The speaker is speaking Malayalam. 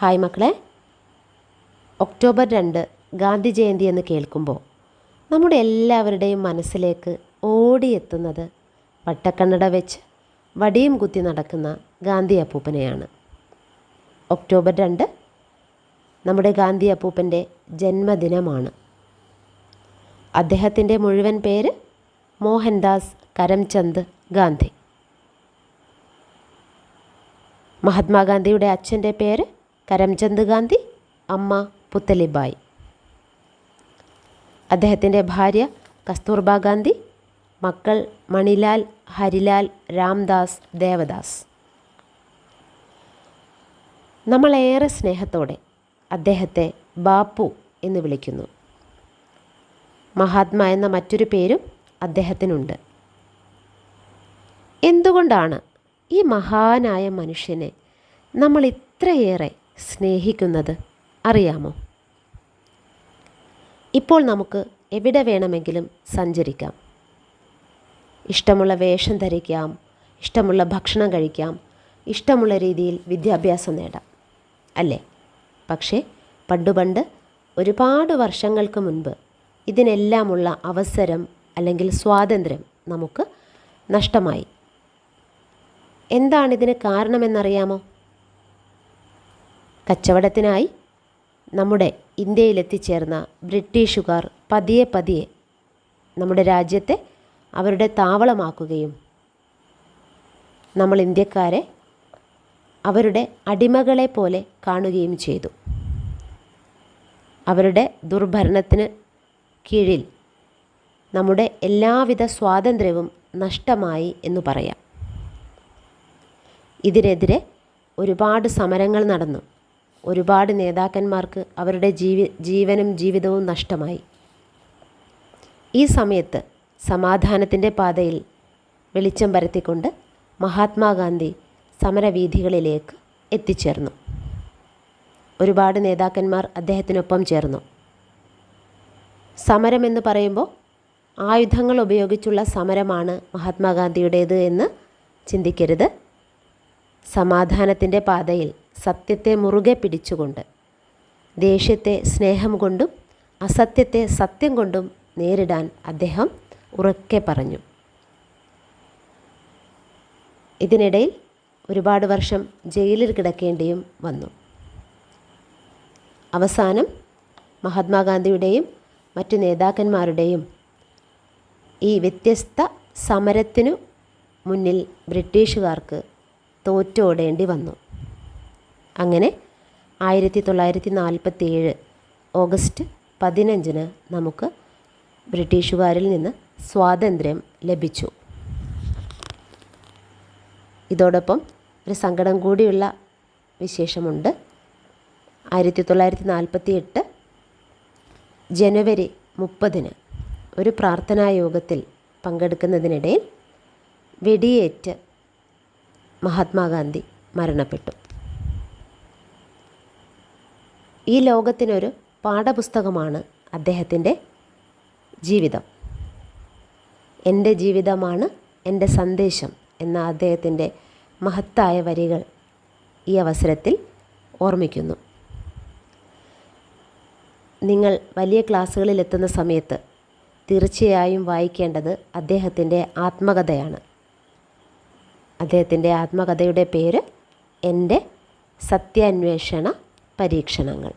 ഹായ് മക്കളെ. ഒക്ടോബർ രണ്ട് ഗാന്ധി ജയന്തി എന്ന് കേൾക്കുമ്പോൾ നമ്മുടെ എല്ലാവരുടെയും മനസ്സിലേക്ക് ഓടിയെത്തുന്നത് വട്ടക്കണ്ണട വെച്ച് വടിയും കുത്തി നടക്കുന്ന ഗാന്ധി അപ്പൂപ്പനെയാണ്. ഒക്ടോബർ രണ്ട് നമ്മുടെ ഗാന്ധി അപ്പൂപ്പന്റെ ജന്മദിനമാണ്. അദ്ദേഹത്തിന്റെ മുഴുവൻ പേര് മോഹൻദാസ് കരംചന്ദ് ഗാന്ധി. മഹാത്മാഗാന്ധിയുടെ അച്ഛന്റെ പേര് കരംചന്ദ് ഗാന്ധി അമ്മ പുത്തലിബായി അദ്ദേഹത്തിന്റെ ഭാര്യ കസ്തൂർബ ഗാന്ധി മക്കൾ മണിലാൽ ഹരിലാൽ രാംദാസ് ദേവദാസ്. നമ്മളേറെ സ്നേഹത്തോടെ അദ്ദേഹത്തെ ബാപ്പു എന്ന് വിളിക്കുന്നു. മഹാത്മാ എന്ന മറ്റൊരു പേരും അദ്ദേഹത്തിനുണ്ട്. എന്തുകൊണ്ടാണ് ഈ മഹാനായ മനുഷ്യനെ നമ്മൾ ഇത്രയേറെ സ്നേഹിക്കുന്നത് അറിയാമോ? ഇപ്പോൾ നമുക്ക് എവിടെ വേണമെങ്കിലും സഞ്ചരിക്കാം. ഇഷ്ടമുള്ള വേഷം ധരിക്കാം ഇഷ്ടമുള്ള ഭക്ഷണം കഴിക്കാം ഇഷ്ടമുള്ള രീതിയിൽ വിദ്യാഭ്യാസം നേടാം അല്ലേ? പക്ഷേ പണ്ടുപണ്ട് പണ്ട് ഒരുപാട് വർഷങ്ങൾക്ക് മുൻപ് ഇതിനെല്ലാമുള്ള അവസരം അല്ലെങ്കിൽ സ്വാതന്ത്ര്യം നമുക്ക് നഷ്ടമായി. എന്താണിതിന് കാരണമെന്നറിയാമോ? കച്ചവടത്തിനായി നമ്മുടെ ഇന്ത്യയിലെത്തിച്ചേർന്ന ബ്രിട്ടീഷുകാർ പതിയെ പതിയെ നമ്മുടെ രാജ്യത്തെ അവരുടെ താവളമാക്കുകയും നമ്മൾ ഇന്ത്യക്കാരെ അവരുടെ അടിമകളെ പോലെ കാണുകയും ചെയ്തു. അവരുടെ ദുർഭരണത്തിന് കീഴിൽ നമ്മുടെ എല്ലാവിധ സ്വാതന്ത്ര്യവും നഷ്ടമായി എന്ന് പറയാം. ഇതിനെതിരെ ഒരുപാട് സമരങ്ങൾ നടന്നു. ഒരുപാട് നേതാക്കന്മാർക്ക് അവരുടെ ജീവി ജീവനും ജീവിതവും നഷ്ടമായി. ഈ സമയത്ത് സമാധാനത്തിന്റെ പാതയിൽ വെളിച്ചം പരത്തിക്കൊണ്ട് മഹാത്മാഗാന്ധി സമരവീഥികളിലേക്ക് എത്തിച്ചേർന്നു. ഒരുപാട് നേതാക്കന്മാർ അദ്ദേഹത്തിനൊപ്പം ചേർന്നു. സമരമെന്ന് പറയുമ്പോൾ ആയുധങ്ങൾ ഉപയോഗിച്ചുള്ള സമരമാണ് മഹാത്മാഗാന്ധിയുടേത് എന്ന് ചിന്തിക്കരുത്. സമാധാനത്തിന്റെ പാതയിൽ സത്യത്തെ മുറുകെ പിടിച്ചുകൊണ്ട് ദേഷ്യത്തെ സ്നേഹം കൊണ്ടും അസത്യത്തെ സത്യം കൊണ്ടും നേരിടാൻ അദ്ദേഹം ഉറക്കെ പറഞ്ഞു. ഇതിനിടയിൽ ഒരുപാട് വർഷം ജയിലിൽ കിടക്കേണ്ടിയും വന്നു. അവസാനം മഹാത്മാഗാന്ധിയുടെയും മറ്റു നേതാക്കന്മാരുടെയും ഈ വ്യത്യസ്ത സമരത്തിനു മുന്നിൽ ബ്രിട്ടീഷുകാർക്ക് തോറ്റോടേണ്ടി വന്നു. അങ്ങനെ ആയിരത്തി തൊള്ളായിരത്തി നാൽപ്പത്തി ഏഴ് ഓഗസ്റ്റ് പതിനഞ്ചിന് നമുക്ക് ബ്രിട്ടീഷുകാരിൽ നിന്ന് സ്വാതന്ത്ര്യം ലഭിച്ചു. ഇതോടൊപ്പം ഒരു സങ്കടം കൂടിയുള്ള വിശേഷമുണ്ട്. ആയിരത്തി തൊള്ളായിരത്തി നാൽപ്പത്തി എട്ട് ജനുവരി മുപ്പതിന് ഒരു പ്രാർത്ഥനാ യോഗത്തിൽ പങ്കെടുക്കുന്നതിനിടയിൽ വെടിയേറ്റ് മഹാത്മാഗാന്ധി മരണപ്പെട്ടു. ഈ ലോകത്തിനൊരു പാഠപുസ്തകമാണ് അദ്ദേഹത്തിന്റെ ജീവിതം. എന്റെ ജീവിതമാണ് എന്റെ സന്ദേശം എന്ന അദ്ദേഹത്തിന്റെ മഹത്തായ വരികൾ ഈ അവസരത്തിൽ ഓർമ്മിക്കുന്നു. നിങ്ങൾ വലിയ ക്ലാസ്സുകളിൽ എത്തുന്ന സമയത്ത് തീർച്ചയായും വായിക്കേണ്ടത് അദ്ദേഹത്തിന്റെ ആത്മകഥയാണ്. അദ്ദേഹത്തിന്റെ ആത്മകഥയുടെ പേര് എന്റെ സത്യാന്വേഷണ പരീക്ഷണങ്ങൾ.